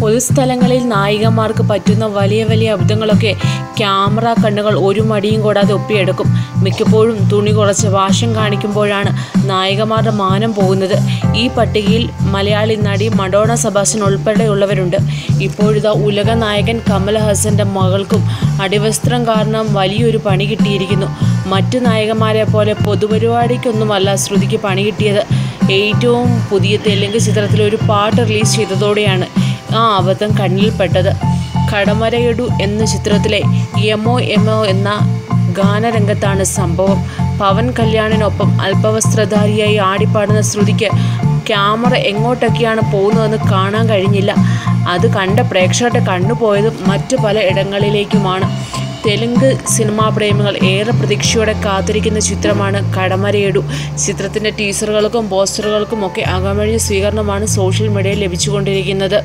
പൊതുസ്ഥലങ്ങളിൽ നായികമാർക്ക് പറ്റുന്ന വലിയ വലിയ അബദ്ധങ്ങളൊക്കെ ക്യാമറ കണ്ണുകൾ ഒരു മടിയും കൂടാതെ ഒപ്പിയെടുക്കും. മിക്കപ്പോഴും തുണി കുറച്ച് വാശം കാണിക്കുമ്പോഴാണ് നായികമാരുടെ മാനം പോകുന്നത്. ഈ പട്ടികയിൽ മലയാളി നടി മഡോണ സബാസൻ ഉൾപ്പെടെയുള്ളവരുണ്ട്. ഇപ്പോഴിതാ ഉലക നായകൻ കമൽഹാസന്റെ മകൾക്കും അടിവസ്ത്രം കാരണം വലിയൊരു പണി കിട്ടിയിരിക്കുന്നു. മറ്റു നായകന്മാരെ പോലെ പൊതുപരിപാടിക്കൊന്നുമല്ല ശ്രുതിക്ക് പണി കിട്ടിയത്. ഏറ്റവും പുതിയ തെലുങ്ക് ചിത്രത്തിൽ ഒരു പാട്ട് റിലീസ് ചെയ്തതോടെയാണ്. ആ അബദ്ധം കണ്ണിൽപ്പെട്ടത് കടമരയടു എന്ന ചിത്രത്തിലെ യമോ എമോ എന്ന ഗാനരംഗത്താണ് സംഭവം. പവൻ കല്യാണിനൊപ്പം അല്പവസ്ത്രധാരിയായി ആടിപ്പാടുന്ന ശ്രുതിക്ക് ക്യാമറ എങ്ങോട്ടൊക്കെയാണ് പോകുന്നതെന്ന് കാണാൻ കഴിഞ്ഞില്ല. അത് കണ്ട പ്രേക്ഷകരുടെ കണ്ണുപോയതും മറ്റു പല ഇടങ്ങളിലേക്കുമാണ്. തെലുങ്ക് സിനിമാ പ്രേമികൾ ഏറെ പ്രതീക്ഷയോടെ കാത്തിരിക്കുന്ന ചിത്രമാണ് കടമരയടു. ചിത്രത്തിന്റെ ടീസറുകൾക്കും പോസ്റ്ററുകൾക്കും ഒക്കെ അകമഴിഞ്ഞ സ്വീകരണമാണ് സോഷ്യൽ മീഡിയയിൽ ലഭിച്ചുകൊണ്ടിരിക്കുന്നത്.